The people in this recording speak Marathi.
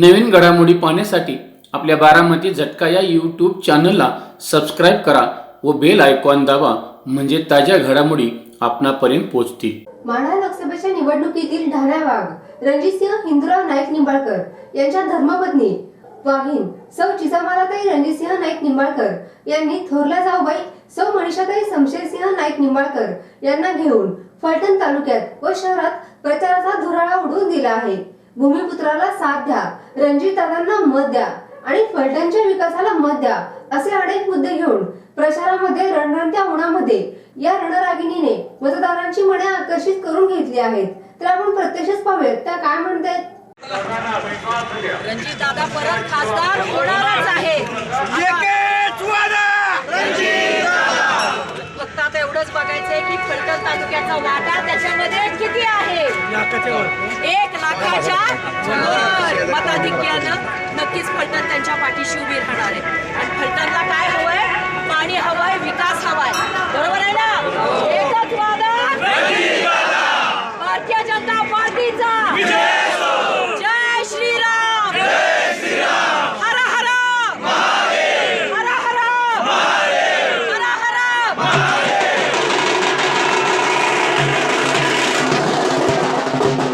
नवीन घडामोडी पाहण्यासाठी आपल्या बारामती झटका या यूट्यूब चॅनलला सबस्क्राईब करा व बेल आयकॉन दाबा म्हणजे ताज्या घडामोडी आपणापर्यंत पोहोचतील. माढा लोकसभेच्या निवडणुकीतील ढाण्या वाघ रणजितसिंह हिंदुराव नाईक निंबाळकर यांच्या धर्मपत्नी वाघीण सौ चिजामालाताई रणजितसिंह नाईक निंबाळकर यांनी थोरल्या जाऊबाई सौ मनीषाताई शमशेरसिंह नाईक निंबाळकर यांना घेऊन फलटण तालुक्यात व शहरात प्रचाराचा धुराळा उडवून दिला आहे. भूमिपुत्राला साथ द्या रणजितदादांना मत द्या आणि फलटणच्या विकासाला मत द्या असे अनेक मुद्दे घेऊन प्रचारामध्ये रणरणत्या उन्हामध्ये या रणरागिणीने मतदारांची मने आकर्षित करून घेतली आहेत. तर आपण प्रत्यक्षच पाहूयात त्या काय म्हणतायत? रणजित दादा परत खासदार होणारच आहे. फक्त आता एवढंच बघायचंय की फलटण तालुक्याचा वाटा त्याच्यामध्ये किती आहे? एक लाखाच्या वर मताधिक्यानं नक्कीच फलटण त्यांच्या पाठीशी उभी राहणार.